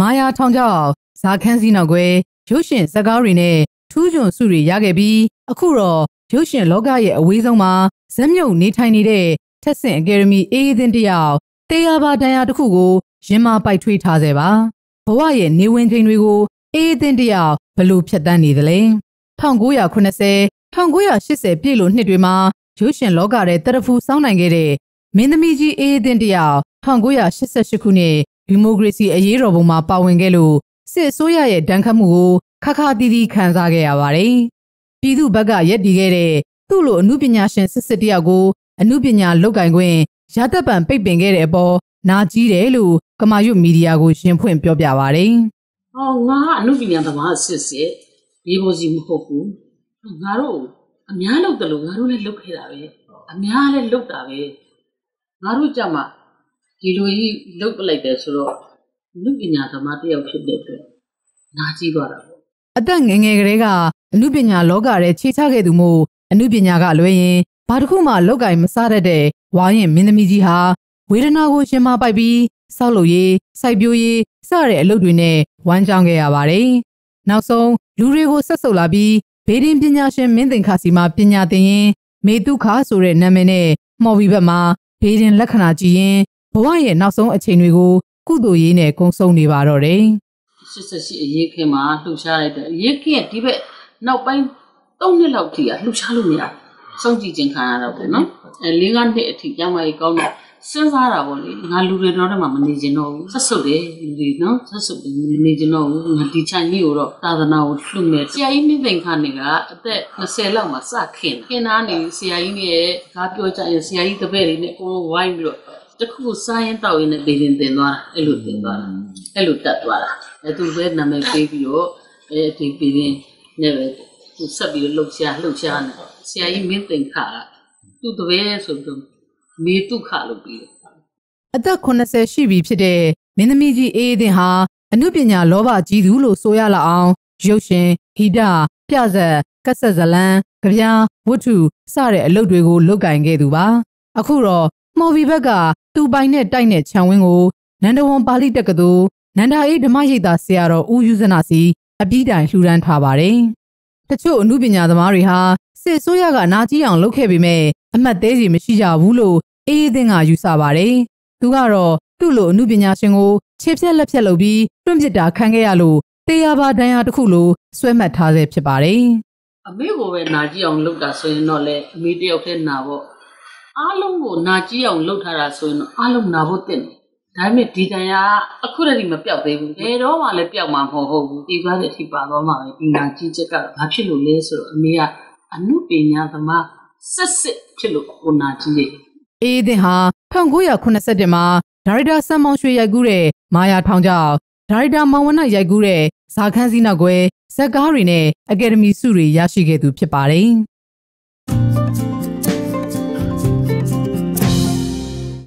မာယာထောင်ချောက်ဇာခန်းစည်းနောက်ကွယ်ရုပ်ရှင်ဇာတ်ကားတွေနဲ့ထူးချွန်စုတွေရခဲ့ပြီးအခုတော့ရုပ်ရှင်လောကရဲ့အဝေးဆုံးမှာဇက်မြုပ်နေထိုင်နေတဲ့ထက်ဆင့်အကယ်ဒမီအေးအသင်းတယောက်တေးရပါတန်ရာတစ်ခုကိုရင်မာပိုက်ထွေးထားစေပါဘဝရဲ့နေဝင်ချိန်တွေကိုအေးအသင်းတယောက်ဘလို့ဖြတ်တန်းနေသလဲ1980 1980ပြည့်လို့နှစ်တွေမှာရုပ်ရှင်လောကရဲ့တရဖူစောင်းနိုင်ခဲ့တဲ့မင်းသမီးကြီးအေးအသင်းတယောက်1988ခုနှစ် ဒီမိုကရေစီအရေးတော်ပုံမှာပါဝင်ခဲ့လို့စစ်အစိုးရရဲ့ဒဏ်ခတ်မှုကိုခခတီးတီးခံစားခဲ့ရပါတယ်။ပြည်သူဘက်ကရက်တည်ခဲ့တဲ့သူ့လိုအမှုပညာရှင်စစ်စစ်တယောက်ကိုအမှုပညာလုတ်ကင်ခွင့်ရသက်ပံပိတ်ပင်ခဲ့တဲ့အပေါ်နာကြီးတယ်လို့ကမာရွတ်မီဒီယာကိုရှင်းဖွင့်ပြောပြပါတယ်။ဟောငါကအမှုပညာသမားစစ်စစ်ရေပေါ်စီမဟုတ်ဘူး။ငါတို့အများလုပ်တယ်လို့ငါတို့လည်းလုပ်ခဲ့တာပဲ။အများလည်းလုပ်တာပဲ။ငါတို့ကြမှာ ဒီလိုကြီးလုတ်ပလိုက်တယ်ဆိုတော့လူပညာသမားတယောက်ဖြစ်တဲ့အတွက်နာကြီးသွားတာပေါ့အသက်ငယ်ငယ်ကလေးကအမှုပညာလောကထဲခြေချခဲ့သူမို့အမှုပညာကလွဲရင်ဘာတစ်ခုမှလောက်ကင်မစားတတ်တဲ့ဝါရင်မင်းသမီးကြီးဟာဝေဒနာကိုရှင်မပိုက်ပြီးဆောက်လုပ်ရေးစိုက်ပျိုးရေးစတဲ့အလုပ်တွေနဲ့ဝမ်းကြောင်းခဲ့ရပါတယ်။နောက်ဆုံးလူတွေကိုဆက်ဆုပ်လာပြီးဘေးဒင်းပညာရှင်မင်းသင်္ခါစီမှာပညာသင်ရင်မေတုခဆိုတဲ့နာမည်နဲ့မှော်ပြီးဘက်မှာဘေးဒင်းလက္ခဏာကြည့်ရင် ဘဝရဲ့နောက်ဆုံးအချိန်တွေကိုကုသိုလ်ရေးနဲ့ကုံဆုံးနေပါတော့တယ်88အရေးခင်မှာလှူရှားလိုက်တယ်အရေးခင်ကဒီဘက်နောက်ပိုင်း3နှစ်လောက်ထိကလှူရှားလို့မရစောင့်ကြည့်ခြင်းခံရတော့ပေါ့နော်အဲ၄၅နှစ်အထိကျောင်းမကြီးကောင်းတော့စဉ်းစားတာပေါ့လေငါလူတွေတော့တည်းမှမနေကျင်တော့ဘူးဆက်ဆုပ်တယ်လူတွေနော်ဆက်ဆုပ်မနေကျင်တော့ဘူးငါဒီချိုင်ကြီးကိုတော့သာသနာကိုလှူမယ်ဆရာကြီးမိသိန်ခါနေကအသက်20လောက်မှစခင်ခင်သားနေဆရာကြီးနဲ့ကားပြောကြရင်ဆရာကြီးတပည့်တွေနဲ့အကုန်လုံးဝိုင်းပြီးတော့ တခုစားရင်တောက်ရင်လည်းဒေရင်တင်သွားတာအဲ့လိုတင်သွားတာအဲ့လိုတက်သွားတာအဲ့သူပဲနာမည်ပေးပြီးတော့အဲ့ဒီဒေရင်နဲ့ပဲသူဆက်ပြီးလှုပ်ရှားလှုပ်ရှားနေဆရာကြီးမင်းသိန်ခါကသူ့တပည့်ဆိုပြီးမေတုခလို့ပြီးတယ်အသက်80ရှိပြီဖြစ်တဲ့မင်းသမီးကြီးအေးအင်းဟာအမှုပညာလောဘကြီးသူလို့ဆိုရလောက်အောင်ရုပ်ရှင်ဟိတပြဇက်ကက်ဆက်ဇလံကြပြားဝတ္ထုစတဲ့အလုပ်တွေကိုလုပ်ကင်ခဲ့သူပါ အခုတော့ မော်ဘီဘက်ကသူပိုင်နဲ့တိုက်နဲ့ခြံဝင်းကိုနန္ဒဝန်ပါဠိတက္ကသိုလ်နန္ဒာအေးဓမ္မရိပ်သာဆရာတော်ဦးယူဇနာစီအပြီးတိုင်လှူဒန်းထားပါတယ်။တချို့အမှုပညာသမားတွေဟာစစ်ဆိုးရကနာကြီးအောင်လုပ်ခဲ့ပေမဲ့အမှတ်သေးစီမရှိကြဘူးလို့အေးအေးသင်းကယူဆပါတယ်။သူကတော့သူ့လိုအမှုပညာရှင်ကိုခြေဖြက်လက်ဖြက်လုပ်ပြီးတွန့်ပစ်တာခံခဲ့ရလို့တေးရပါဒဏ်ရာတစ်ခုလိုဆွဲမှတ်ထားဆဲဖြစ်ပါတယ်။အမေကိုပဲနာကြီးအောင်လုပ်တာဆိုရင်တော့လေအမေတယောက်တည်းနာပေါ့ အားလုံးကိုနာကြည့်အောင်လုပ်ထားတာဆိုရင်တော့အားလုံးနာဖို့တင်တယ်ဒါပေမဲ့ဒီတန်ရာအခုတည်းကမပြောက်သေးဘူးဘယ်တော့မှလည်းပြောက်မှာမဟုတ်ဘူးဒီသွားတဲ့အထိပါတော့မှပဲဒီနာကြီးချက်ကဘာဖြစ်လို့လဲဆိုတော့အမေကအမှုပညာသမားစစ်စစ်ဖြစ်လို့ကိုနာကြီးရဲ့အေးတဲ့ဟာ1987မှာဒါရိုက်တာဆမ်မောင်ရွှေရိုက်ကူးတဲ့မာယာထောင်ကျောက်ဒါရိုက်တာမောင်ဝနရိုက်ကူးတဲ့ဇာခန်းစည်းနောက်ွယ်ဇက်ကားတွေနဲ့အကယ်ဒမီဆုတွေရရှိခဲ့သူဖြစ်ပါတယ်